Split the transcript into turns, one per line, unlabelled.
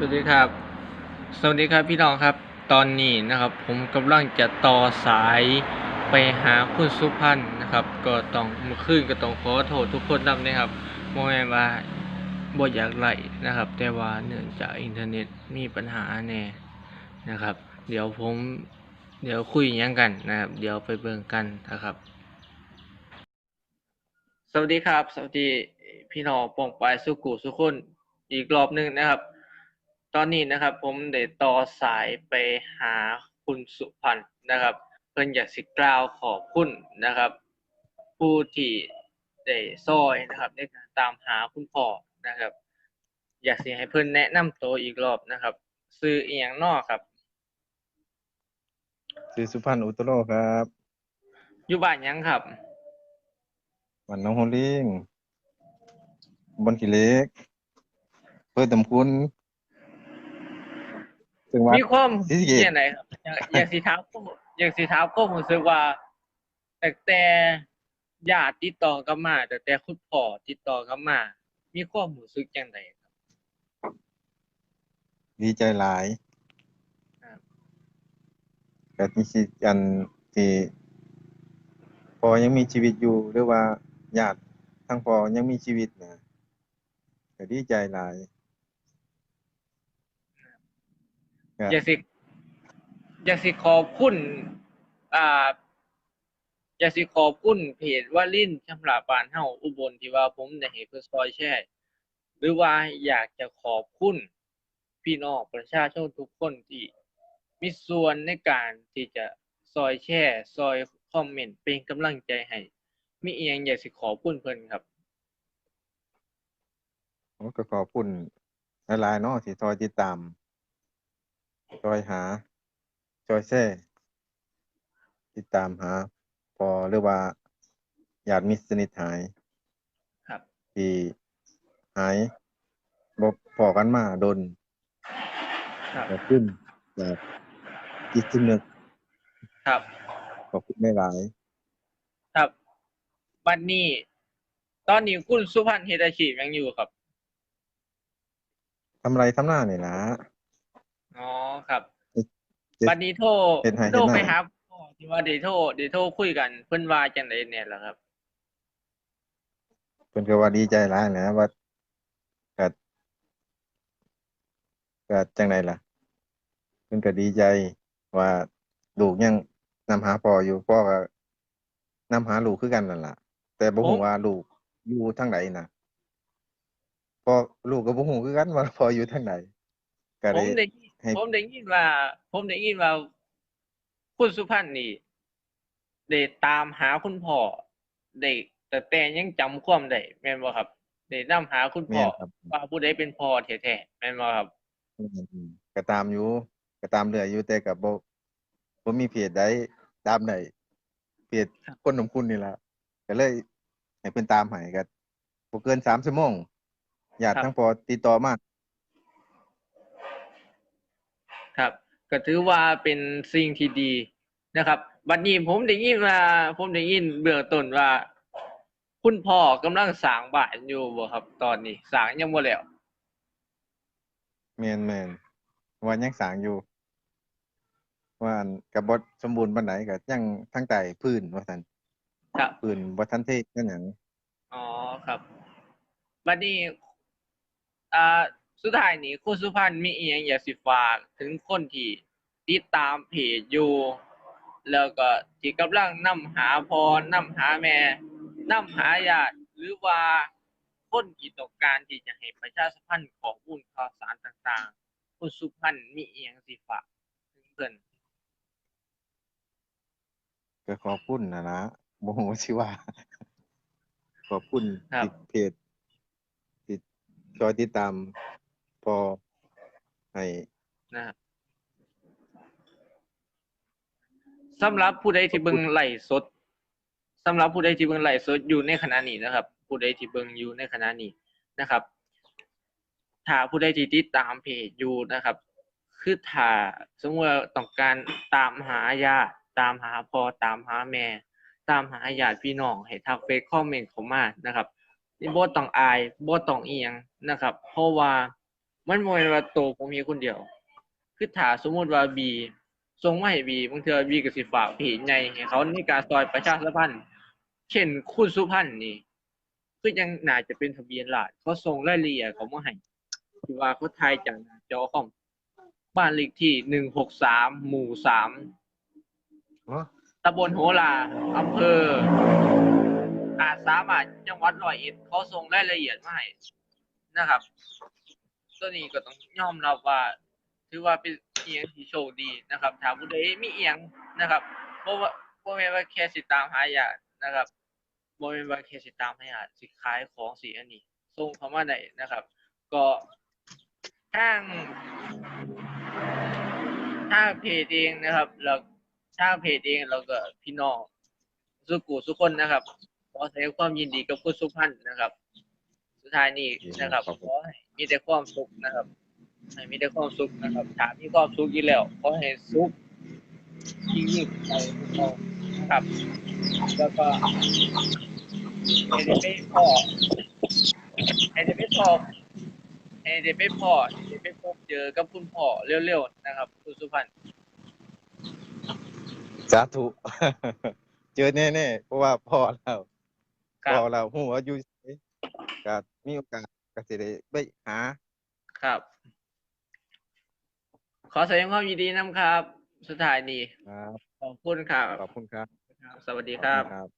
สวัสดีครับ สวัสดีครับพี่น้องครับ ตอนนี้นะครับ ผมกำลังจะต่อสายไปหาคุณสุพันธ์นะครับ ก็ต้องมื่อคืนก็ต้องขอโทษทุกคนนำนะครับโมแม่นว่าบ่อยากไหลนะครับ แต่ว่าเนื่องจากอินเทอร์เน็ตมีปัญหาแน่นะครับ เดี๋ยวผมเดี๋ยวคุยยังกันนะครับ เดี๋ยวไปเบิ่งกันนะครับ สวัสดีครับ สวัสดีพี่น้องปองปายสุกุสุคนอีกรอบหนึ่งนะครับ ตอนนี้นะครับ ผมได้ต่อสายไปหาคุณสุพันธ์นะครับ เพิ่นอยากสิกล่าวขอบคุณนะครับ ผู้ที่ได้ซอยนะครับในการตามหาคุณพ่อนะครับ อยากสิให้เพิ่นแนะนำตัวอีกรอบนะครับ ซื้ออีหยังน้อครับ
ชื่อสุพันธ์อุตโรครับ
อยู่บ้านหยังครับ
วันน้องโฮลิงบนขี้เหล็กเพื่อตำคุณ ซึ่งว่า
มีความ
ศรีสะเกษ
เหียไหนครับอยากอยากสิถามผมอยากสิถามผมรู้สึกว่าแต่แต่ญาติติดต่อกลับมา แต่แต่คุณพ่อติดต่อกลับมา มีความรู้สึกจังไดครับ
ดีใจหลาย
ครับ
แต่ที่สิอันที่พอยังมีชีวิตอยู่หรือว่าญาติทั้งพอยังมีชีวิตนะก็ดีใจหลายก็
อยากสิอยากสิขอบคุณอ่าอยากสิขอบคุณเพจว่าลิ้นชำระบานเฮาอุบลที่ว่าผมได้ให้เพิ่นซอยแชร์หรือว่าอยากจะขอบคุณพี่น้องประชาชนทุกคนที่มีส่วนในการที่จะซอยแชร์ซอยคอมเมนต์เป็นกำลังใจให้มีอีหยังอยากสิขอบคุณเพิ่นครับ
ผมก็ขอบคุณหลายๆเนาะที่คอยติดตาม คอยหาคอยแช่ติดตามหา พอหรือว่าญาติมิตรสนิทหาย
ครับ
ที่หายบ่พอกันมาโดน
ครับ
ขอบคุณจากจิตสำนึก
ครับ
ขอบคุณหลาย
ครับบัดนี้ ตอนนี้คุณสุพันธ์เฮดอาชีพยังอยู่ครับ
ๆทำไรทำหน้านี่ล่ะ
อ๋อครับ
เฮ็ดเฮ็ด
บัดนี้โทร
เฮ็ดให้
โทร
เฮ็ดหน้า
ไปหาพ่อที่ว่าได้โทรได้โทรคุยกันเพิ่นว่าจังไดเนี่ยล่ะครับ
เพิ่นก็ว่าดีใจหลายแหละว่าก็ก็จังไดล่ะ เพิ่นก็ดีใจว่าลูกยังนำหาพ่ออยู่พ่อก็นำหาลูกคือกันนั่นล่ะ แต่บ่ฮู้
ผม
ว่าลูกอยู่ทางใดน่ะพ่อลูกก็บ่ฮู้คือกันว่าพ่ออยู่ทางใด ก็
ผ
ได้
มได้ยิน
ให้
ผมได้ยินว่า ผมได้ยินว่าคุณสุพันธ์นี่ได้ตามหาคุณพ่อได้แต่แต่ยังจำความได้แม่นบ่ครับได้นำหาคุณพ่
แม่
อน
ครับ
ว่าผู้ใดเป็นพ่อแท้ๆแม่นบ่ครับ
อืมก็ตามอยู่ก็ตามเรื่อยอยู่แต่ก็บ่บ่มีเพจใดตามได้เพจ
ครับ
คนนำคุณนี่ล่ะก็เลยให้เพิ่นตามให้ก็บ่เกิน3ชั่วโมงญาติทั้งพอติดต่อมา
ครับ ก็ถือว่าเป็นสิ่งที่ดีนะครับบัดนี้ผมได้ยินว่าผมได้ยินเบื้องต้นว่า คุณพ่อกำลังสร้างบ้านอยู่บ่ครับ ตอนนี้สร้างยังบ่แล้ว
แม่นแม่นว่ายังสร้างอยู่ว่าอันก็บ่สมบูรณ์ปานใดก็ยังทางใต้พื้นว่าซั่น
ครับ
พื้นบ่ทันเทกันหยัง
อ๋อครับบัดนี้อ่า สุดท้ายนี้คุณสุพันธ์มีอีหยังอยากสิฝากถึงคนที่ติดตามเพจอยู่ แล้วก็ที่กำลังนำหาพ่อนำหาแม่นำหาญาติหรือว่าคนที่ต้องการที่จะให้ประชาสัมพันธ์ข้อมูลข่าวสารต่างๆ คุณสุพันธ์มีอีหยังสิฝากถึงเพิ่น
ก็ขอบคุณน่ะนะบ่ฮู้ว่าสิว่า ขอบคุณ
ครับ
ที่เพจที่คอยติดตาม พอให้
นะสำหรับผู้ใดที่เบิ่งไลฟ์สดสำหรับผู้ใดที่เบิ่งไลฟ์สดอยู่ในขณะนี้นะครับ ผู้ใดที่เบิ่งอยู่ในขณะนี้นะครับ ถ้าผู้ใดที่ติดตามเพจอยู่นะครับ คือถ้าสมมติว่าต้องการตามหาญาติตามหาพ่อตามหาแม่ ตามหาญาติพี่น้องให้ทักเฟซคอมเมนต์เข้ามานะครับนิบ่ต้องอายบ่ต้องเอียงนะครับ เพราะว่า มันบ่แม่นว่าโตวผมมีคนเดียว คือถ้าสมมุติว่าบีส่งมาให้บีบางเทื่อบีก็สิฝากเพจใหญ่ให้เขาในการซอยประชาสัมพันธ์ เช่นคุณสุพันธ์นี่ คือยังน่าจะเป็นทะเบียนราษฎร์เขาส่งรายละเอียดเขามาให้ที่ว่าเขาถ่ายจากหน้าจอคอมบ้านเลขที่ 163 หมู่3
เนาะ
ตำบลโหราอำเภอ อาจสามารถจังหวัดร้อยเอ็ดเขาส่งรายละเอียดมาให้นะครับ ตัวนี้ก็ต้องยอมรับว่า ถือว่าเป็นเอียงที่โชคดีนะครับถ้าผู้ใดมีเอียงนะครับเพราะว่าบ่แม่นว่าแค่สิตามหาญานะครับบ่แม่นว่าแค่สิตามหาญาติสิขายของสิอันนี้ส่งเข้ามาได้นะครับ ก็ทางทางเพจเองนะครับแล้วทางเพจเองแล้วก็พี่น้องสุกูสุกคนนะครับขอแสดงความยินดีกับคุณสุพันธ์นะครับ สุดท้ายนี้นะครับ
ครับผม
ขอให้ มีแต่ความสุขนะครับให้มีแต่ความสุขนะครับถ้ามีความสุขอยู่แล้วขอให้สุขยิ่งยิ่งไปทุกคนนะครับ แล้วก็ให้ได้ไปพ่อให้ได้ไปพ่อให้ได้ไปพ่อให้ได้ไปพบเจอกับคุณพ่อเร็วๆนะครับ คุณสุพันธ์
สาธุเจอแน่ๆเพราะว่าพ่อเรา
ครั
พ่อบเราฮู้ว่าอยู่ไสก็มีโอกาส ก็สิได้ไปหา
ครับ ขอแสดงความยินดีนำครับ สุดท้ายนี้
ครับ
ขอบคุณครับ
ขอบคุณครับ
สวัสดีครับ
ขอณครับ